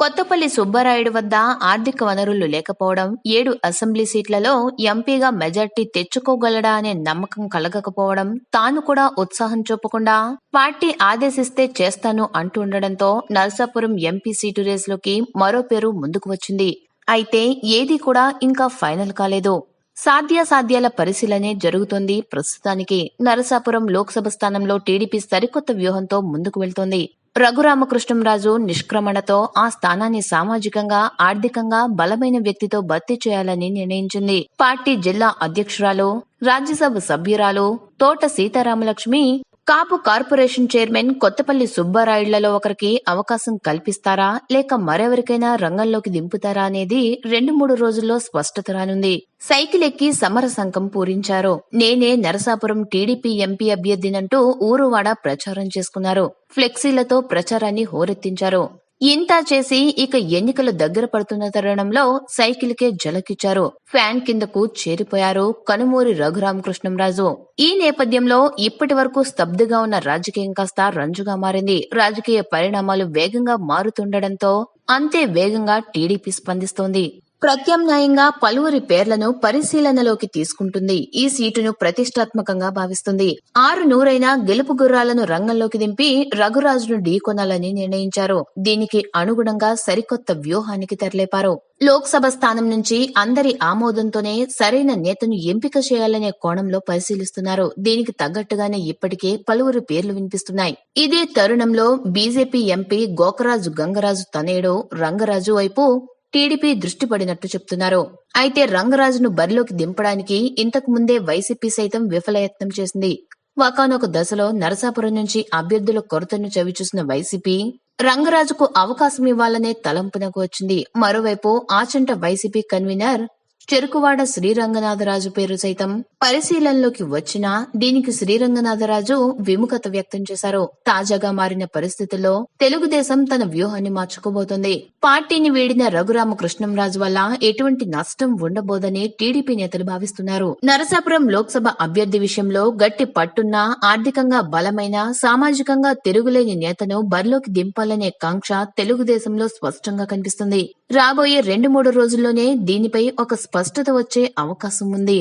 కొత్తపల్లి సుబ్బారాయుడు వద్ద ఆర్థిక వనరులు లేకపోవడం ఏడు అసెంబ్లీ సీట్లలో ఎంపీగా మెజార్టీ తెచ్చుకోగలడా అనే నమ్మకం కలగకపోవడం తాను కూడా ఉత్సాహం చూపకుండా పార్టీ ఆదేశిస్తే చేస్తాను అంటుండడంతో నరసాపురం ఎంపీ సీటు రేసులోకి మరో పేరు ముందుకు వచ్చింది. అయితే ఏది కూడా ఇంకా ఫైనల్ కాలేదు. సాధ్యాసాధ్యాల పరిశీలనే జరుగుతోంది ప్రస్తుతానికి. నరసాపురం లోక్సభ స్థానంలో టీడీపీ సరికొత్త వ్యూహంతో ముందుకు వెళ్తోంది. రఘురామకృష్ణంరాజు నిష్క్రమణతో ఆ స్థానాన్ని సామాజికంగా ఆర్థికంగా బలమైన వ్యక్తితో భర్తీ చేయాలని నిర్ణయించింది. పార్టీ జిల్లా అధ్యక్షురాలు రాజ్యసభ సభ్యురాలు తోట సీతారామలక్ష్మి కాపు కార్పొరేషన్ చైర్మన్ కొత్తపల్లి సుబ్బారాయుళ్ళలో ఒకరికి అవకాశం కల్పిస్తారా? లేక మరెవరికైనా రంగంలోకి దింపుతారా అనేది రెండు మూడు రోజుల్లో స్పష్టత రానుంది. సైకిల్ ఎక్కి సమర సంఘం పూరించారు. నేనే నరసాపురం టీడీపీ ఎంపీ అభ్యర్థినంటూ ఊరువాడ ప్రచారం చేసుకున్నారు. ఫ్లెక్సీలతో ప్రచారాన్ని హోరెత్తించారు. ఇంతా చేసి ఇక ఎన్నికలు దగ్గర పడుతున్న తరుణంలో సైకిల్కే జలకిచ్చారు. ఫ్యాన్ కిందకు చేరిపోయారు కనుమూరి రఘురామకృష్ణంరాజు. ఈ నేపథ్యంలో ఇప్పటి వరకు స్తబ్దుగా ఉన్న రాజకీయం కాస్త రంజుగా మారింది. రాజకీయ పరిణామాలు వేగంగా మారుతుండటంతో అంతే వేగంగా టీడీపీ స్పందిస్తోంది. ప్రత్యామ్నాయంగా పలువురి పేర్లను పరిశీలనలోకి తీసుకుంటుంది. ఈ సీటును ప్రతిష్టాత్మకంగా భావిస్తుంది. ఆరు నూరైనా గెలుపు గుర్రాలను రంగంలోకి దింపి రఘురాజును ఢీకొనాలని నిర్ణయించారు. దీనికి అనుగుణంగా సరికొత్త వ్యూహానికి తెరలేపారు. లోక్సభ స్థానం నుంచి అందరి ఆమోదంతోనే సరైన నేతను ఎంపిక చేయాలనే కోణంలో పరిశీలిస్తున్నారు. దీనికి తగ్గట్టుగానే ఇప్పటికే పలువురు పేర్లు వినిపిస్తున్నాయి. ఇదే తరుణంలో బీజేపీ ఎంపీ గోకరాజు గంగరాజు తనయుడు రంగరాజు వైపు టీడీపీ దృష్టి పడినట్టు చెప్తున్నారు. అయితే రంగరాజును బరిలోకి దింపడానికి ఇంతకు ముందే వైసీపీ సైతం విఫలయత్నం చేసింది. ఒకనొక దశలో నరసాపురం నుంచి అభ్యర్థుల కొరతను చవిచూసిన వైసీపీ రంగరాజుకు అవకాశం ఇవ్వాలనే తలంపునకు వచ్చింది. మరోవైపు ఆచంట వైసీపీ కన్వీనర్ చెరుకువాడ శ్రీరంగనాథరాజు పేరు సైతం పరిశీలనలోకి వచ్చినా దీనికి శ్రీరంగనాథరాజు విముఖత వ్యక్తం చేశారు. తాజాగా మారిన పరిస్థితుల్లో తెలుగుదేశం తన వ్యూహాన్ని మార్చుకోబోతోంది. పార్టీని వీడిన రఘురామకృష్ణంరాజు వల్ల ఎటువంటి నష్టం ఉండబోదని టీడీపీ నేతలు భావిస్తున్నారు. నరసాపురం లోక్సభ అభ్యర్థి విషయంలో గట్టి పట్టున్న ఆర్థికంగా బలమైన సామాజికంగా తిరుగులేని నేతను బరిలోకి దింపాలనే కాంక్ష తెలుగుదేశంలో స్పష్టంగా కనిపిస్తుంది. రాబోయే రెండు మూడు రోజుల్లోనే దీనిపై ఒక స్పష్టత వచ్చే అవకాశం ఉంది